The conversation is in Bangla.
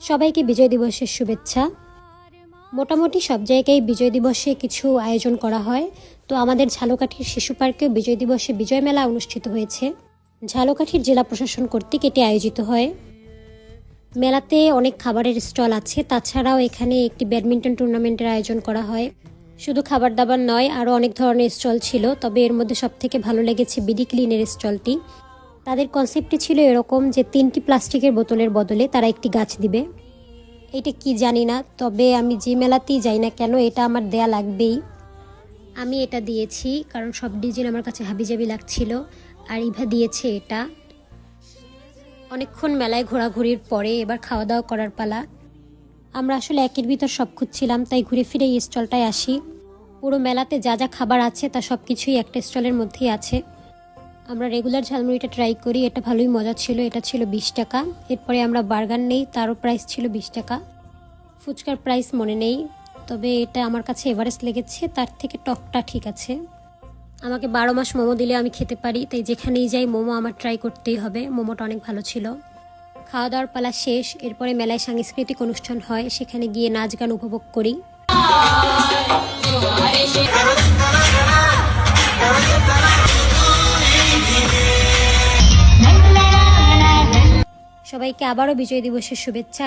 সবাইকে বিজয় দিবসের শুভেচ্ছা। মোটামুটি সব জায়গায় বিজয় দিবসে কিছু আয়োজন করা হয়। তো আমাদের ঝালকাঠির শিশু পার্কেও বিজয় দিবসে বিজয় মেলা অনুষ্ঠিত হয়েছে। ঝালকাঠির জেলা প্রশাসন কর্তৃক এটি আয়োজিত হয়। মেলাতে অনেক খাবারের স্টল আছে। তাছাড়াও এখানে একটি ব্যাডমিন্টন টুর্নামেন্টের আয়োজন করা হয়। শুধু খাবার দাবার নয়, আরও অনেক ধরনের স্টল ছিল, তবে এর মধ্যে সবথেকে ভালো লেগেছে বিডি ক্লিনের স্টলটি। তাদের কনসেপ্টটি ছিল এরকম যে, তিনটি প্লাস্টিকের বোতলের বদলে তারা একটি গাছ দিবে। এটা কি জানি না, তবে আমি যে মেলাতেই যাই না কেন, এটা আমার দেয়া লাগবেই। আমি এটা দিয়েছি, কারণ সব ডিজাইন আমার কাছে হাবিজাবি লাগছিল, আর ইভা দিয়েছে এটা। অনেকক্ষণ মেলায় ঘোরাঘুরির পরে এবার খাওয়া দাওয়া করার পালা। আমরা আসলে একের ভিতর সব খুঁজছিলাম, তাই ঘুরে ফিরে এই স্টলটায় আসি। পুরো মেলাতে যা যা খাবার আছে, তা সব কিছুই একটা স্টলের মধ্যেই আছে। আমরা রেগুলার ঝালমুড়িটা ট্রাই করি, এটা ভালোই মজা ছিল, এটা ছিল বিশ টাকা। এরপরে আমরা বার্গার নেই, তারও প্রাইস ছিল বিশ টাকা। ফুচকার প্রাইস মনে নেই, তবে এটা আমার কাছে এভারেস্ট লেগেছে, তার থেকে টকটা ঠিক আছে। আমাকে বারো মাস মোমো দিলে আমি খেতে পারি, তাই যেখানেই যাই মোমো আমার ট্রাই করতেই হবে, মোমোটা অনেক ভালো ছিল। খাওয়া দাওয়ার পালা শেষ, এরপরে মেলায় সাংস্কৃতিক অনুষ্ঠান হয়, সেখানে গিয়ে নাচ গান উপভোগ করি। সবাইকে আবারও বিজয় দিবসের শুভেচ্ছা।